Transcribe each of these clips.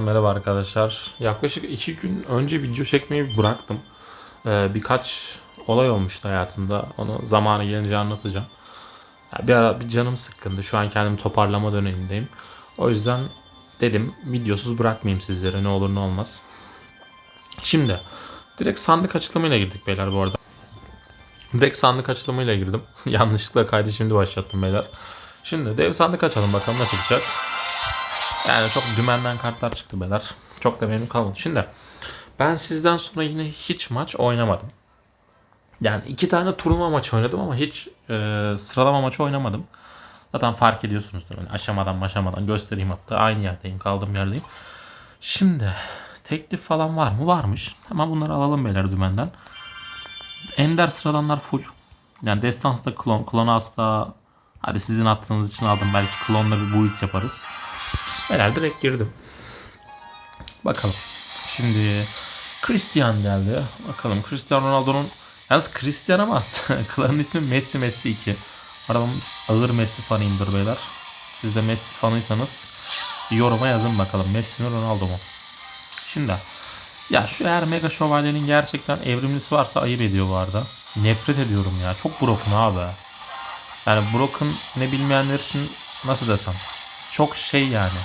Merhaba arkadaşlar. Yaklaşık iki gün önce video çekmeyi bıraktım. Ee, birkaç olay olmuştu hayatımda. Onu zamanı gelince anlatacağım. Ya bir ara bir canım sıkkındı. Şu an kendimi toparlama dönemindeyim. O yüzden dedim videosuz bırakmayayım sizlere ne olur ne olmaz. Şimdi direkt sandık açılımıyla girdik beyler bu arada. Direkt sandık açılımıyla girdim. Yanlışlıkla kaydı şimdi başlattım beyler. Şimdi dev sandık açalım bakalım ne çıkacak. Yani çok dümenden kartlar çıktı beyler. Çok da memnun kalmadım. Şimdi ben sizden sonra yine hiç maç oynamadım. Yani iki tane turnuva maçı oynadım ama hiç e, sıralama maçı oynamadım. Zaten fark ediyorsunuzdur. Hani aşamadan maşamadan göstereyim hatta. Aynı yerdeyim. Kaldığım yerdeyim. Şimdi teklif falan var mı? Varmış. Hemen bunları alalım beyler dümenden. Ender sıradanlar full. Yani Destans'ta klon. Klona asla hadi sizin attığınız için aldım. Belki klonla bir build yaparız. Herhalde direkt girdim. Bakalım. Şimdi Christian geldi. Bakalım Cristiano Ronaldo'nun yalnız Christian ama klanın ismi Messi Messi 2. Arabam ağır Messi fanıyımdır beyler. Siz de Messi fanıysanız yoruma yazın bakalım. Messi mi Ronaldo mu? Şimdi ya şu eğer Mega Şövalye'nin gerçekten evrimlisi varsa ayıp ediyor bu arada. Nefret ediyorum ya. Çok broken abi. Yani broken ne bilmeyenler için nasıl desem. Çok şey yani.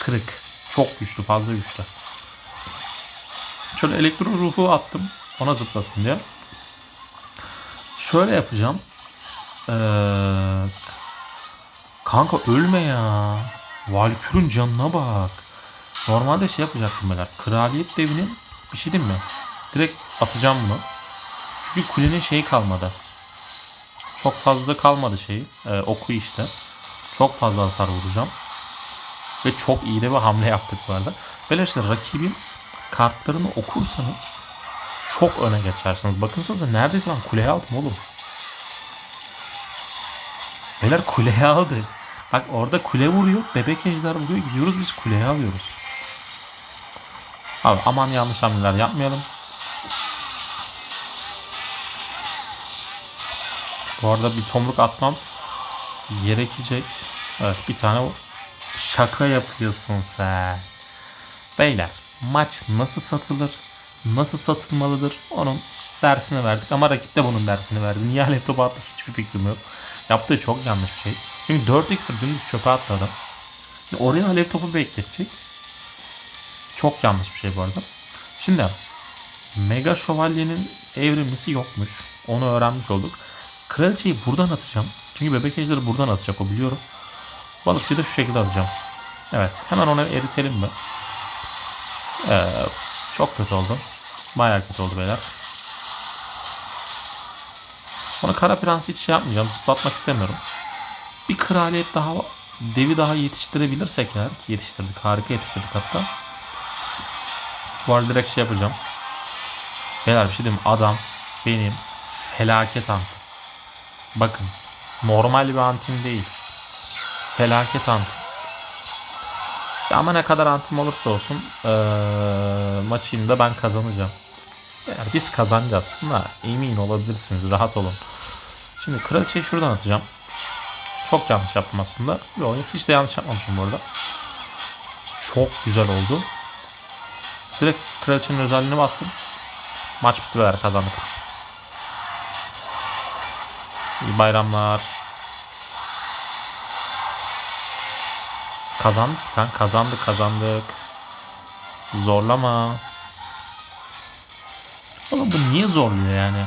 Kırık. Çok güçlü. Fazla güçlü. Şöyle elektro ruhu attım. Ona zıplasın diye. Şöyle yapacağım. Ee, kanka ölme ya. Valkür'ün canına bak. Normalde şey yapacaktım beyler. Kraliyet devinin bir şey değil mi? Direkt atacağım bunu. Çünkü kulenin şeyi kalmadı. Çok fazla kalmadı şeyi. Ee, oku işte. Çok fazla hasar vuracağım. Ve çok iyi de bir hamle yaptık bu arada. İşte rakibin kartlarını okursanız çok öne geçersiniz. Bakınsanıza neredeyse ben kuleye aldım oğlum. Beyler kuleye aldı. Bak orada kule vuruyor. Bebek ejder vuruyor. Gidiyoruz biz kuleye alıyoruz. Abi aman yanlış hamleler yapmayalım. Bu arada bir tomruk atmam gerekecek. Evet bir tane şaka yapıyorsun sen. Beyler maç nasıl satılır? Nasıl satılmalıdır? Onun dersini verdik ama rakip de bunun dersini verdi. Niye alev topu attı hiçbir fikrim yok. Yaptığı çok yanlış bir şey. Çünkü 4x'tir dümdüz çöpe attı adam. Oraya alev topu bekletecek. Çok yanlış bir şey bu arada. Şimdi Mega Şövalye'nin evrimlisi yokmuş. Onu öğrenmiş olduk. Kraliçeyi buradan atacağım. Çünkü bebek ejderi buradan atacak o biliyorum. Balıkçıyı da şu şekilde atacağım. Evet. Hemen onu eritelim mi? Ee, çok kötü oldu. Bayağı kötü oldu beyler. Onu kara prensi hiç şey yapmayacağım. Zıplatmak istemiyorum. Bir kraliyet daha devi daha yetiştirebilirsek eğer ki yetiştirdik. Harika yetiştirdik hatta. Bu arada direkt şey yapacağım. Beyler bir şey diyeyim? Adam benim felaket antım. Bakın. Normal bir antim değil. Felaket antim. Ama ne kadar antim olursa olsun ee, maçını da ben kazanacağım. Yani biz kazanacağız. Buna emin olabilirsiniz. Rahat olun. Şimdi kraliçeyi şuradan atacağım. Çok yanlış yaptım aslında. Yok hiç de yanlış yapmamışım bu arada. Çok güzel oldu. Direkt kraliçenin özelliğini bastım. Maç bitti beyler kazandık. İyi bayramlar. Kazandık sen kazandık kazandık. Zorlama. Oğlum bu niye zorluyor yani?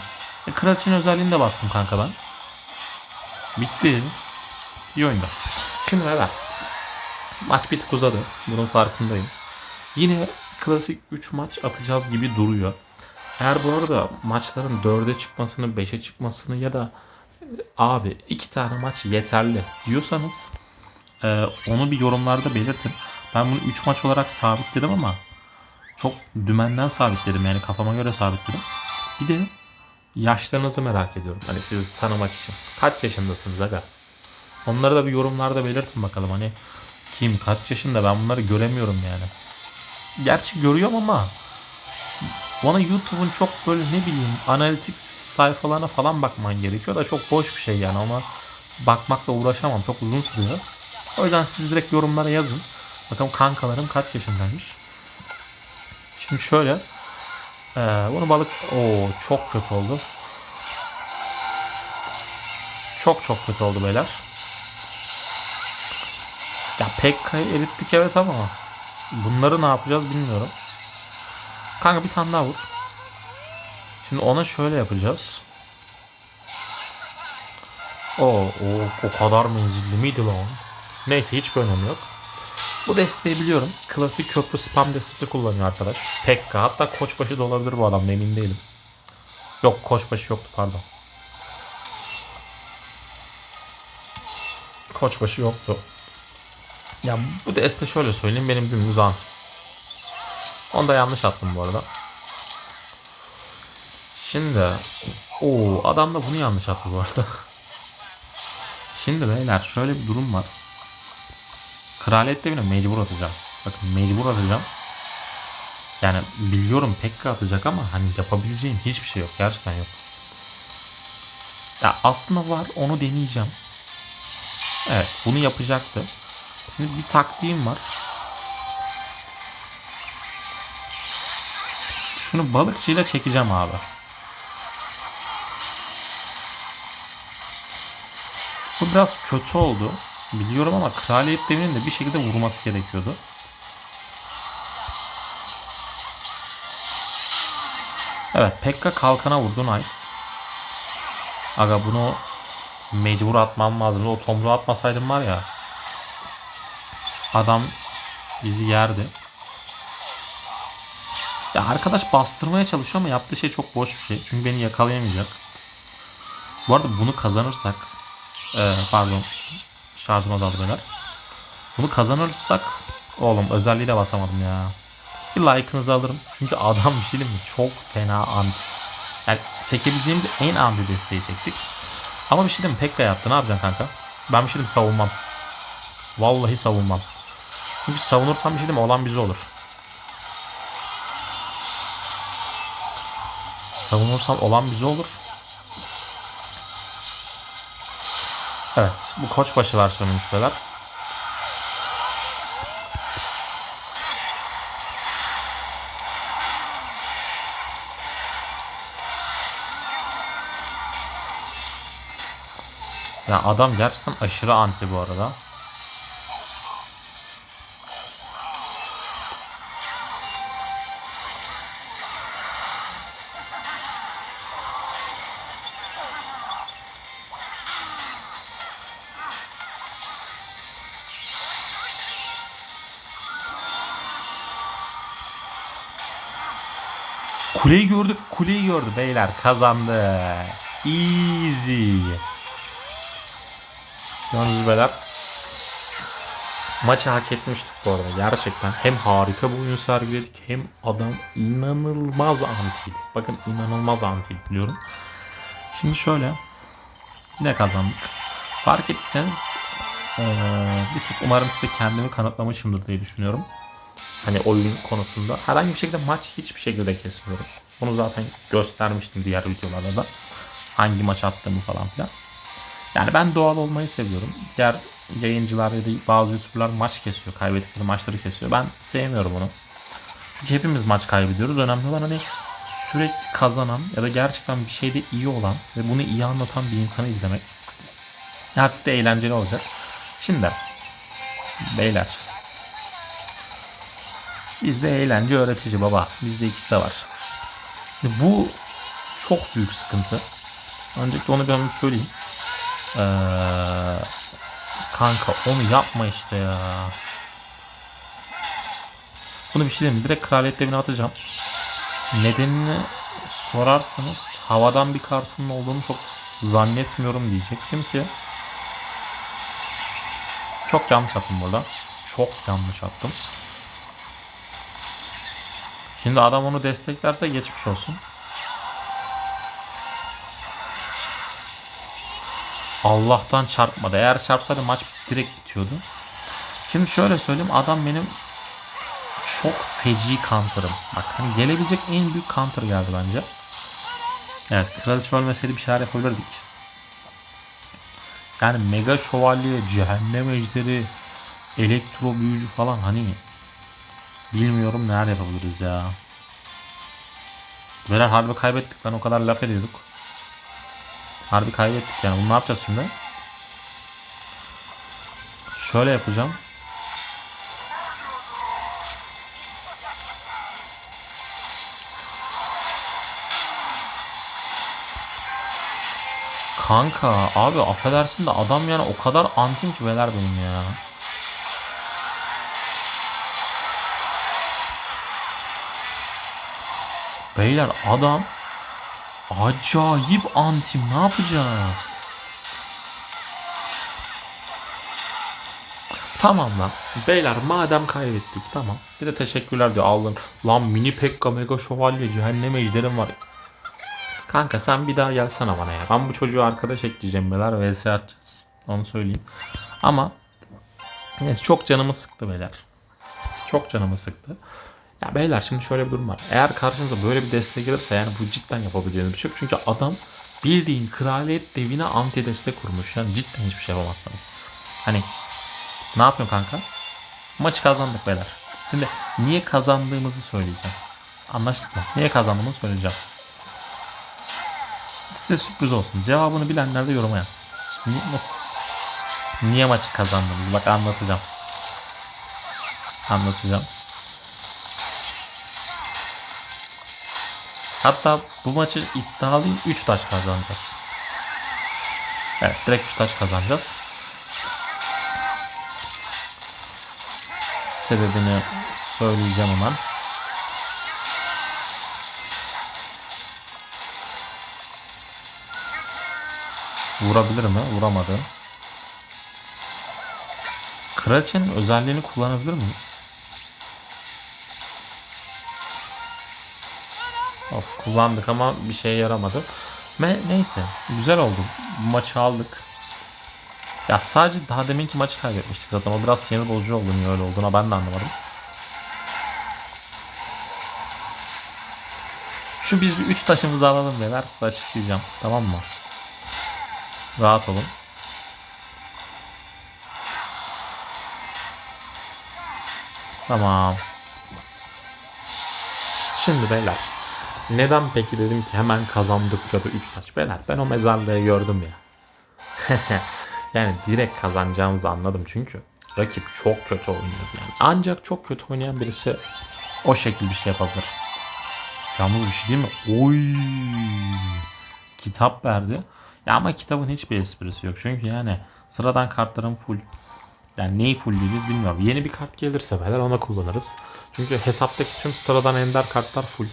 E, kraliçenin özelliğini de bastım kanka ben. Bitti. İyi oyunda. Şimdi beyler. Maç bir tık uzadı. Bunun farkındayım. Yine klasik 3 maç atacağız gibi duruyor. Eğer bu arada maçların 4'e çıkmasını, 5'e çıkmasını ya da abi iki tane maç yeterli diyorsanız e, onu bir yorumlarda belirtin. Ben bunu 3 maç olarak sabitledim ama çok dümenden sabitledim yani kafama göre sabitledim. Bir de yaşlarınızı merak ediyorum. Hani sizi tanımak için. Kaç yaşındasınız aga? Onları da bir yorumlarda belirtin bakalım. Hani kim kaç yaşında ben bunları göremiyorum yani. Gerçi görüyorum ama bana YouTube'un çok böyle ne bileyim analitik sayfalarına falan bakman gerekiyor da çok boş bir şey yani ona bakmakla uğraşamam çok uzun sürüyor. O yüzden siz direkt yorumlara yazın. Bakalım kankalarım kaç yaşındaymış. Şimdi şöyle. Ee, bunu balık... Oo çok kötü oldu. Çok çok kötü oldu beyler. Ya Pekka'yı erittik evet ama bunları ne yapacağız bilmiyorum. Kanka bir tane daha vur. Şimdi ona şöyle yapacağız. O o o kadar menzilli miydi lan? Neyse hiçbir önemi yok. Bu desteği biliyorum. Klasik köprü spam destesi kullanıyor arkadaş. Pekka. Hatta koçbaşı da olabilir bu adam emin değilim. Yok koçbaşı yoktu pardon. Koçbaşı yoktu. Ya bu deste şöyle söyleyeyim benim dümdüz ant. Onu da yanlış attım bu arada. Şimdi o adam da bunu yanlış attı bu arada. Şimdi beyler şöyle bir durum var. Kraliyet devine mecbur atacağım. Bakın mecbur atacağım. Yani biliyorum Pekka atacak ama hani yapabileceğim hiçbir şey yok. Gerçekten yok. Ya aslında var onu deneyeceğim. Evet bunu yapacaktı. Şimdi bir taktiğim var. Şunu balıkçıyla çekeceğim abi. Bu biraz kötü oldu. Biliyorum ama kraliyet devrinin de bir şekilde vurması gerekiyordu. Evet Pekka kalkana vurdu nice. Aga bunu mecbur atmam lazım. O tomruğu atmasaydım var ya. Adam bizi yerdi. Ya arkadaş bastırmaya çalışıyor ama yaptığı şey çok boş bir şey. Çünkü beni yakalayamayacak. Bu arada bunu kazanırsak ee, pardon şarjım azaldı beyler. Bunu kazanırsak oğlum özelliği de basamadım ya. Bir like'ınızı alırım. Çünkü adam bir şey değil mi? Çok fena anti. Yani çekebileceğimiz en anti desteği çektik. Ama bir şey değil mi? Pekka yaptı. Ne yapacaksın kanka? Ben bir şey diyeyim mi? savunmam. Vallahi savunmam. Çünkü savunursam bir şey değil mi? Olan bize olur. Savunursam olan bize olur. Evet. Bu koçbaşı versiyonuymuş beyler. Ya adam gerçekten aşırı anti bu arada. Kuleyi gördük, kuleyi gördü beyler kazandı. Easy. Yalnız beyler maçı hak etmiştik bu arada gerçekten. Hem harika bir oyun sergiledik hem adam inanılmaz antiydi. Bakın inanılmaz antiydi biliyorum. Şimdi şöyle yine kazandık. Fark ettiyseniz eee, bir tık umarım size kendimi kanıtlamışımdır diye düşünüyorum. Hani oyun konusunda. Herhangi bir şekilde maç hiçbir şekilde kesmiyorum. Bunu zaten göstermiştim diğer videolarda da. Hangi maç attığımı falan filan. Yani ben doğal olmayı seviyorum. Diğer yayıncılar ya da bazı youtuberlar maç kesiyor. Kaybettikleri maçları kesiyor. Ben sevmiyorum onu. Çünkü hepimiz maç kaybediyoruz. Önemli olan hani sürekli kazanan ya da gerçekten bir şeyde iyi olan ve bunu iyi anlatan bir insanı izlemek. Hafif de eğlenceli olacak. Şimdi beyler Bizde eğlence öğretici baba. Bizde ikisi de var. Bu çok büyük sıkıntı. Öncelikle onu ben söyleyeyim. Ee, kanka onu yapma işte ya. Bunu bir şey diyeyim. Direkt kraliyet devine atacağım. Nedenini sorarsanız havadan bir kartının olduğunu çok zannetmiyorum diyecektim ki. Çok yanlış attım burada. Çok yanlış attım. Şimdi adam onu desteklerse geçmiş olsun. Allah'tan çarpmadı. Eğer çarpsaydı maç direkt bitiyordu. Şimdi şöyle söyleyeyim. Adam benim çok feci counter'ım. Bak hani gelebilecek en büyük counter geldi bence. Evet kraliçe ölmeseydi bir şeyler yapabilirdik. Yani mega şövalye, cehennem ejderi, elektro büyücü falan hani bilmiyorum neler yapabiliriz ya. Beyler harbi kaybettik lan o kadar laf ediyorduk. Harbi kaybettik yani bunu ne yapacağız şimdi? Şöyle yapacağım. Kanka abi affedersin de adam yani o kadar antim ki beyler benim ya. Beyler adam acayip antim ne yapacağız? Tamam lan. Beyler madem kaybettik tamam. Bir de teşekkürler diyor aldın. Lan mini pekka mega şövalye cehennem ejderim var. Kanka sen bir daha gelsene bana ya. Ben bu çocuğu arkadaş ekleyeceğim beyler. VS atacağız. Onu söyleyeyim. Ama neyse, çok canımı sıktı beyler. Çok canımı sıktı. Ya beyler şimdi şöyle bir durum var. Eğer karşınıza böyle bir destek gelirse yani bu cidden yapabileceğiniz bir şey yok. Çünkü adam bildiğin kraliyet devine anti destek kurmuş. Yani cidden hiçbir şey yapamazsınız. Hani ne yapıyorsun kanka? Maçı kazandık beyler. Şimdi niye kazandığımızı söyleyeceğim. Anlaştık mı? Niye kazandığımızı söyleyeceğim. Size sürpriz olsun. Cevabını bilenler de yoruma yazsın. Niye, nasıl? Niye maçı kazandınız? Bak anlatacağım. Anlatacağım. Hatta bu maçı iddialıyım 3 taş kazanacağız. Evet direkt 3 taş kazanacağız. Sebebini söyleyeceğim hemen. Vurabilir mi? Vuramadı. Kraliçenin özelliğini kullanabilir miyiz? Of kullandık ama bir şeye yaramadı. Me neyse güzel oldu. Maçı aldık. Ya sadece daha deminki maçı kaybetmiştik zaten. O biraz sinir bozucu oldu niye öyle olduğuna ben de anlamadım. Şu biz bir üç taşımızı alalım beyler size açıklayacağım. Tamam mı? Rahat olun. Tamam. Şimdi beyler. Neden peki dedim ki hemen kazandık ya da 3 taş. Beyler ben o mezarlığı gördüm ya. yani direkt kazanacağımızı anladım çünkü. Rakip çok kötü oynuyor yani. Ancak çok kötü oynayan birisi o şekil bir şey yapabilir. Yalnız bir şey değil mi? Oy! Kitap verdi. Ya ama kitabın hiçbir esprisi yok. Çünkü yani sıradan kartların full. Yani neyi full değiliz bilmiyorum. Yeni bir kart gelirse beyler ona kullanırız. Çünkü hesaptaki tüm sıradan ender kartlar full.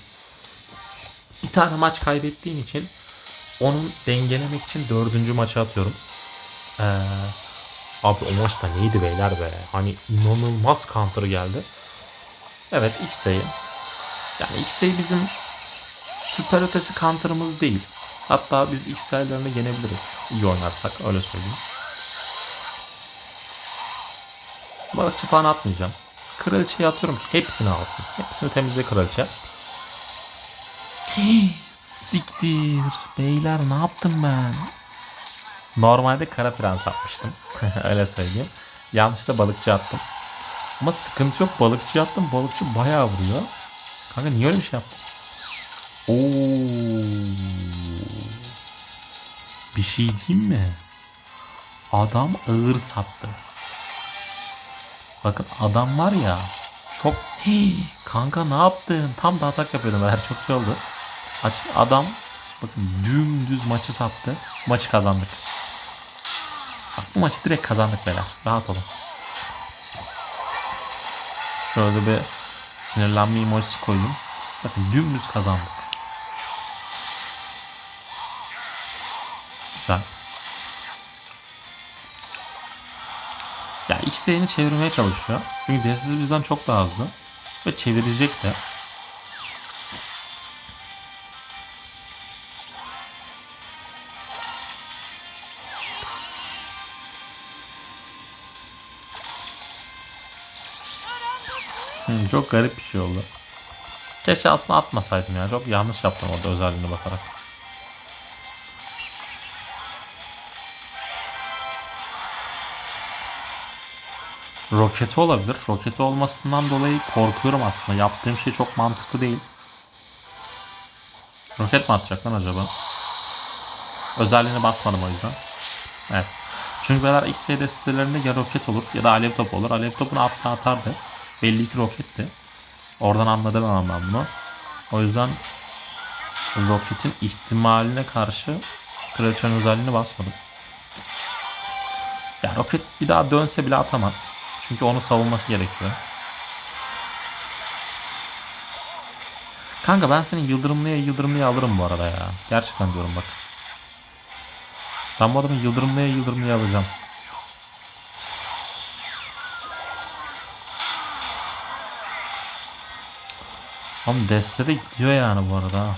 Bir tane maç kaybettiğim için onun dengelemek için dördüncü maçı atıyorum. Ee, abi o maçta neydi beyler be? Hani inanılmaz counter geldi. Evet X'e. Yani X'e bizim süper ötesi counter'ımız değil. Hatta biz XL'lerini yenebiliriz. İyi oynarsak öyle söyleyeyim. Balıkçı falan atmayacağım. Kraliçeyi atıyorum ki hepsini alsın. Hepsini temizle kraliçe. Siktir. Beyler ne yaptım ben? Normalde kara prens atmıştım. öyle söyleyeyim. Yanlışlıkla balıkçı attım. Ama sıkıntı yok. Balıkçı attım. Balıkçı bayağı vuruyor. Kanka niye öyle bir şey yaptın? Oo. Bir şey diyeyim mi? Adam ağır sattı. Bakın adam var ya çok Hii, kanka ne yaptın? Tam da atak yapıyordum eğer çok şey oldu. Adam bakın dümdüz maçı sattı. Maçı kazandık. Bak bu maçı direkt kazandık beyler. Rahat olun. Şöyle bir sinirlenme emojisi koyayım. Bakın dümdüz kazandık. Güzel. Ya X'ini çevirmeye çalışıyor. Çünkü desiz bizden çok daha hızlı. Ve çevirecek de. Hmm, çok garip bir şey oldu. Keşke aslında atmasaydım ya. Çok yanlış yaptım orada özelliğine bakarak. Roketi olabilir. Roketi olmasından dolayı korkuyorum aslında. Yaptığım şey çok mantıklı değil. Roket mi atacak lan acaba? Özelliğini basmadım o yüzden. Evet. Çünkü beyler XY destelerinde ya roket olur ya da alev topu olur. Alev topunu atsa atardı. Belli ki roketti. Oradan anladım ama ben bunu. O yüzden roketin ihtimaline karşı kraliçenin özelliğini basmadım. Ya roket bir daha dönse bile atamaz. Çünkü onu savunması gerekiyor. Kanka ben seni yıldırımlıya yıldırımlıya alırım bu arada ya. Gerçekten diyorum bak. Ben bu adamı yıldırımlıya yıldırımlıya alacağım. Oğlum deste de gidiyor yani bu arada.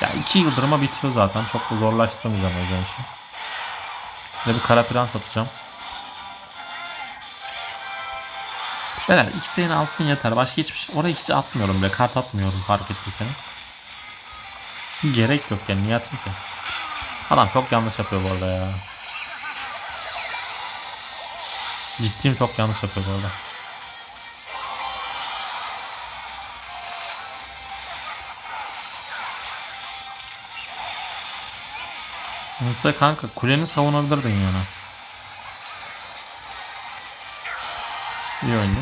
Ya iki yıldırıma bitiyor zaten. Çok da zorlaştırmayacağım o yüzden işi. De bir kara prens atacağım. Beyler X'ini alsın yeter. Başka hiçbir şey. Oraya hiç atmıyorum bile. Kart atmıyorum fark ettiyseniz. Gerek yok yani. Niye atayım ki? Adam çok yanlış yapıyor bu arada ya. Ciddiyim çok yanlış yapıyor bu arada. Mesela kanka kuleni savunabilirdin yani. İyi oyundu.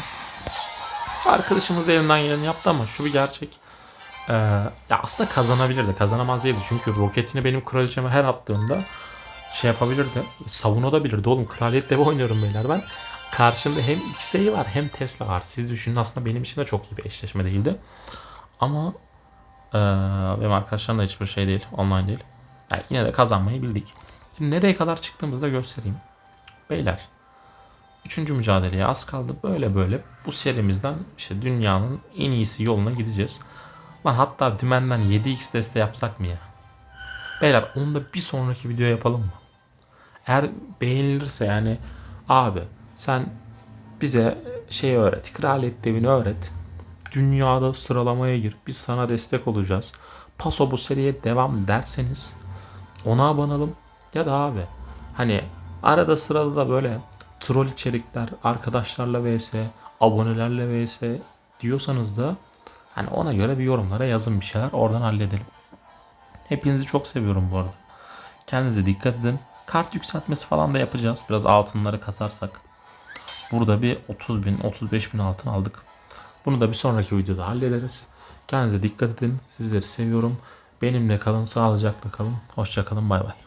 Arkadaşımız da elinden geleni yaptı ama şu bir gerçek. Ee, ya aslında kazanabilirdi. Kazanamaz değildi. Çünkü roketini benim kraliçeme her attığında şey yapabilirdi. Savunabilirdi oğlum. Kraliyet devi oynuyorum beyler ben. Karşında hem X'e var hem Tesla var. Siz düşünün aslında benim için de çok iyi bir eşleşme değildi. Ama ee, benim arkadaşlarım da hiçbir şey değil. Online değil. Yani yine de kazanmayı bildik. Şimdi nereye kadar çıktığımızda göstereyim. Beyler. Üçüncü mücadeleye az kaldı. Böyle böyle bu serimizden işte dünyanın en iyisi yoluna gideceğiz. Lan hatta dümenden 7x deste yapsak mı ya? Beyler onu da bir sonraki video yapalım mı? Eğer beğenilirse yani abi sen bize şey öğret. Kraliyet devini öğret. Dünyada sıralamaya gir. Biz sana destek olacağız. Paso bu seriye devam derseniz ona abanalım. Ya da abi hani arada sırada da böyle troll içerikler, arkadaşlarla vs, abonelerle vs diyorsanız da hani ona göre bir yorumlara yazın bir şeyler. Oradan halledelim. Hepinizi çok seviyorum bu arada. Kendinize dikkat edin. Kart yükseltmesi falan da yapacağız. Biraz altınları kasarsak. Burada bir 30 bin, 35 bin altın aldık. Bunu da bir sonraki videoda hallederiz. Kendinize dikkat edin. Sizleri seviyorum. Benimle kalın, sağlıcakla kalın. Hoşça kalın, bay bay.